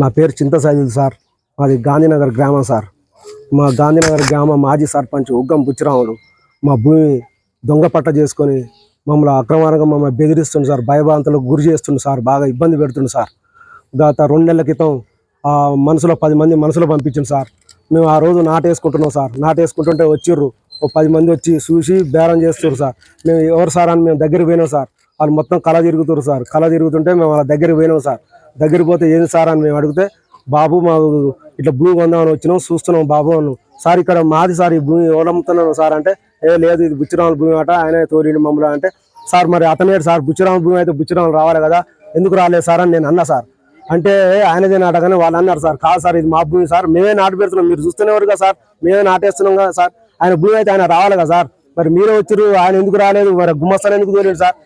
నా పేరు చింత సార్. మాది గాంధీనగర్ గ్రామం సార్. మా గాంధీనగర్ గ్రామ మాజీ సర్పంచ్ ఉగ్గం బుచ్చిరాముడు. మా భూమి దొంగ పట్ట చేసుకొని మమ్మల్ని అక్రమార్గం మమ్మల్ని బెదిరిస్తుంది సార్. భయభ్రాంతులకు గురి చేస్తుంది సార్. బాగా ఇబ్బంది పెడుతుంది సార్. గత రెండు నెలల క్రితం మనసులో పది మంది మనసులో పంపించింది సార్. మేము ఆ రోజు నాటేసుకుంటున్నాం సార్. నాటేసుకుంటుంటే వచ్చిర్రు. ఓ పది మంది వచ్చి చూసి బేరం చేస్తున్నారు సార్. మేము ఎవరు సార్ అని మేము దగ్గరికి పోయినాం సార్. వాళ్ళు మొత్తం కళ తిరుగుతున్నారు సార్. కళ తిరుగుతుంటే మేము వాళ్ళ దగ్గరికి పోయినాం సార్. దగ్గర పోతే ఏది సార్ అని మేము అడిగితే బాబు మా ఇట్లా భూమి కొందామని వచ్చినాం చూస్తున్నాం బాబు అను సార్ ఇక్కడ మాది సార్ ఈ భూమి ఎవరమ్ముతున్నాను సార్? అంటే ఏ లేదు ఇది బుచ్చిరాముల భూమి అట ఆయన తోలిండి మమ్మల్ని అంటే సార్ మరి అతనే సార్? బుచ్చిరాముల భూమి అయితే బుచ్చిరాములు రావాలి కదా ఎందుకు రాలేదు సార్? అని నేను అన్నా సార్. అంటే ఆయనదే నాటగానే వాళ్ళు అన్నారు సార్. కాదు సార్ ఇది మా భూమి సార్. మేమే నాటు పెడుతున్నాం. మీరు చూస్తున్నవారు కదా సార్. మేమే నాటేస్తున్నాం కదా సార్. ఆయన భూమి అయితే ఆయన రావాలి కదా సార్. మరి మీరే వచ్చారు ఆయన ఎందుకు రాలేదు? మరి గుమ్మస్తాను ఎందుకు తోలేడు సార్?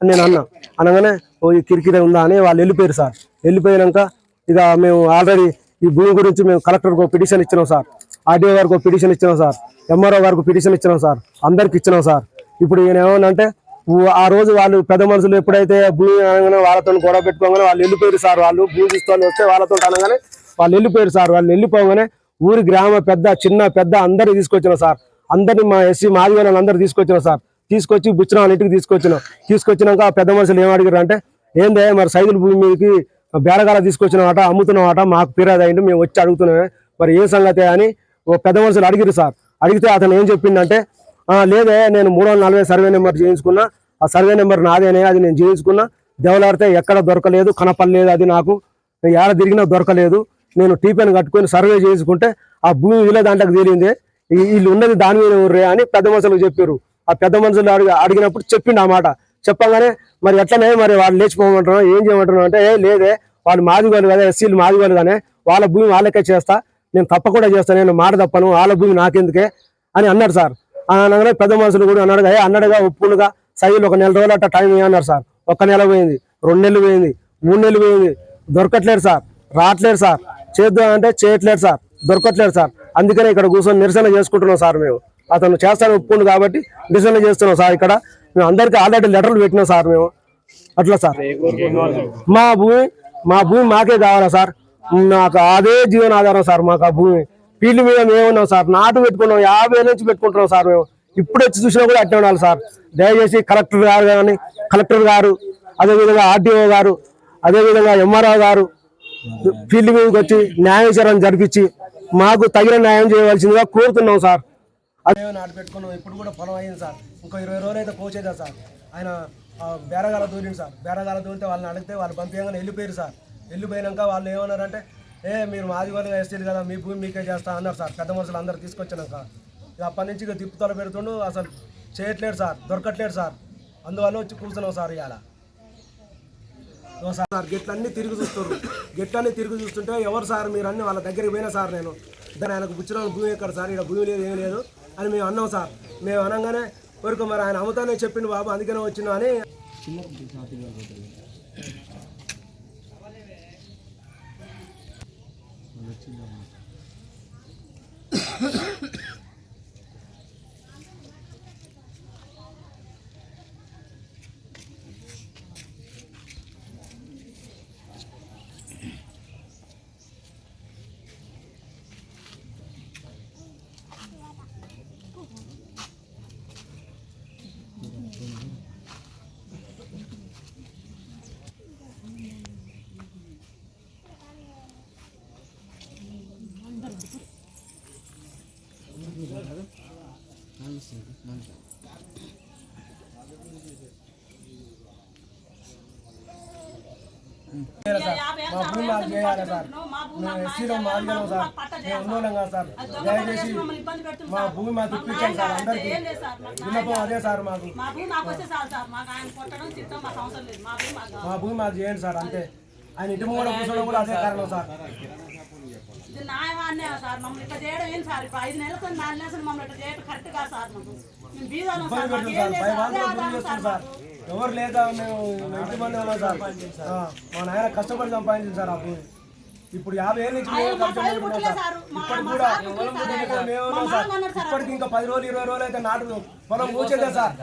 అని నేను అన్నా. అనగానే ఓ ఈ కిరికిరే ఉందా? అని వాళ్ళు వెళ్ళిపోయారు సార్. వెళ్ళిపోయాక ఇక మేము ఆల్రెడీ ఈ భూమి గురించి మేము కలెక్టర్కి ఒక పిటిషన్ ఇచ్చినాం సార్. ఆర్డీఓ గారికి ఒక పిటిషన్ ఇచ్చినాం సార్. ఎంఆర్ఓ గారికి పిటిషన్ ఇచ్చినాం సార్. అందరికి ఇచ్చినాం సార్. ఇప్పుడు ఈయన ఏమన్నంటే ఆ రోజు వాళ్ళు పెద్ద మనుషులు ఎప్పుడైతే భూమి అనగానే వాళ్ళతో గొడవ పెట్టుకోగానే వాళ్ళు వెళ్ళిపోయారు సార్. వాళ్ళు భూమి తీసుకొని వస్తే వాళ్ళతో అనగానే వాళ్ళు వెళ్ళిపోయారు సార్. వాళ్ళు వెళ్ళిపోగానే ఊరి గ్రామ పెద్ద చిన్న పెద్ద అందరిని తీసుకొచ్చిన సార్. అందరిని మా ఎస్సీ మాది వాళ్ళని అందరు తీసుకొచ్చిన సార్. తీసుకొచ్చి బుచ్చిన వాళ్ళ ఇంటికి తీసుకొచ్చినాం. తీసుకొచ్చినాక ఆ పెద్ద మనుషులు ఏం అడిగారు అంటే ఏందే మరి సైదుల భూమి మీదకి బేరగాల అమ్ముతున్న ఆట మాకు ఫిర్యాదు అయింది మేము వచ్చి అడుగుతున్నామే. మరి ఏ సంగతి అని ఓ పెద్ద మనుషులు అడిగిరు సార్. అడిగితే అతను ఏం చెప్పిందంటే లేదే నేను మూడు వందల నలభై సర్వే నెంబర్ చేయించుకున్నా. ఆ సర్వే నెంబర్ నాదేనే అది నేను చేయించుకున్నా. దెవలాడితే ఎక్కడ దొరకలేదు కనపడలేదు అది నాకు. ఏడ తిరిగినా దొరకలేదు. నేను టీపీని కట్టుకొని సర్వే చేసుకుంటే ఆ భూమి వీళ్ళ దాంట్లోకి తేలింది. వీళ్ళు ఉన్నది దాని మీద ఊర్రే అని పెద్ద మనుషులకు చెప్పారు ఆ పెద్ద మనుషులు అడిగి అడిగినప్పుడు చెప్పిండు ఆ మాట. చెప్పగానే మరి ఎట్లనే మరి వాళ్ళు లేచిపోమంటారు ఏం చేయమంటారు అంటే ఏ లేదే వాళ్ళు మాదిగోలు కదా ఎస్సీలు మాదిగోలు కానీ వాళ్ళ భూమి వాళ్ళకే చేస్తా నేను తప్పకుండా చేస్తాను నేను మాట తప్పను వాళ్ళ భూమి నాకెందుకే అని అన్నాడు సార్. అనగానే పెద్ద మనుషులు కూడా అన్నాడుగా ఏ అన్నాడుగా ఒప్పులుగా సైజులు ఒక నెల రోజులు అట్ట టైం అన్నారు సార్. ఒక నెల పోయింది రెండు నెలలు పోయింది మూడు నెలలు పోయింది దొరకట్లేదు సార్ రావట్లేదు సార్ చేద్దాం అంటే చేయట్లేదు సార్ దొరకట్లేదు సార్. అందుకనే ఇక్కడ కూర్చొని నిరసన చేసుకుంటున్నాం సార్ మేము. అతను చేస్తాను ఒప్పుకుండు కాబట్టి నిరసన చేస్తున్నాం సార్ ఇక్కడ. మేము అందరికీ ఆల్రెడీ లెటర్లు పెట్టినాం సార్ మేము. అట్లా సార్. మా భూమి మా భూమి మాకే కావాలా సార్? నాకు అదే జీవనాధారం సార్ మాకు ఆ భూమి. ఫీల్డ్ మీద మేము ఉన్నాం సార్? నాటు పెట్టుకున్నాం. యాభై నుంచి పెట్టుకుంటున్నాం సార్ మేము. ఇప్పుడు వచ్చి చూసినా కూడా అట్టే ఉండాలి సార్. దయచేసి కలెక్టర్ గారు కానీ కలెక్టర్ గారు అదేవిధంగా ఆర్డీఓ గారు అదేవిధంగా ఎంఆర్ఓ గారు ఫీల్డ్ మీదకి వచ్చి న్యాయ విచారణ జరిపించి మాకు తగిన న్యాయం చేయవలసిందిగా కోరుతున్నాం సార్. అదే నాటు పెట్టుకున్నాం ఇప్పుడు కూడా పొలం అయింది సార్. ఇంకో ఇరవై రోజులు అయితే కోచేదా సార్. ఆయన బేరగాల దూరింది సార్. బేరగాల దూరితే వాళ్ళని అడిగితే వాళ్ళు పంపించగానే వెళ్ళిపోయారు సార్. వెళ్ళిపోయినాక వాళ్ళు ఏమన్నారంటే ఏ మీరు మాది వేస్తారు కదా మీ భూమి మీకే చేస్తా అన్నారు సార్. పెద్ద మనుషులు అందరు తీసుకొచ్చినాక. ఇక అప్పటి నుంచి ఇక తిప్పుతల పెడుతుండు అసలు చేయట్లేడు సార్ దొరకట్లేడు సార్. అందువల్ల వచ్చి కూర్చున్నాం సార్ ఇవాళ ఓ సార్ సార్ గెట్లన్నీ తిరిగి చూస్తారు గెట్లన్నీ తిరిగి చూస్తుంటే ఎవరు సార్ మీరు అన్ని వాళ్ళ దగ్గరికి పోయినా సార్ నేను. దాని ఆయనకు బుచ్చిన భూమి ఎక్కడ సార్. ఇక్కడ భూమి లేదు ఏం లేదు. అని మేము అన్నాం సార్. మేము అనగానే వరకు మరి ఆయన అమ్ముతానే చెప్పిండు బాబు అందుకనే వచ్చినా అని. మా భూమి మాకు చేయాలి సార్ మేము ఎస్సీలో మాదిగలం సార్ మేము సార్ దయచేసి మా భూమి మాకు సార్ అందరికీ విన్నపం అదే సార్ మాకు మా భూమి మాకు చేయండి సార్ అంతే ఆయన ఇటు కూడా కూర్చోవడం కూడా అదే కారణం సార్ ఇది సార్ మమ్మల్ని ఇట్లా చేయడం ఏం సార్ ఇప్పుడు ఐదు నెలలకు నాలుగు నెలలు మమ్మల్ని ఇట్లా చేయడం కరెక్ట్ కాదు సార్ మేము సార్ ఎవరు లేదా మేము ఇంటి మంది ఉన్నాం సార్. మా నాయన కష్టపడి సంపాదించింది సార్ ఆ భూమి. ఇప్పుడు యాభై ఏళ్ళ నుంచి మేము ఆయన మా కష్టపడి సైడ్ ఉన్నాం పుట్టలే సార్. ఇప్పటికి కూడా. మేము ఉన్నాం సార్. ఇప్పటికి ఇంకా పది రోజులు ఇరవై రోజులు అయితే నాటు పొలం కూర్చేదే సార్.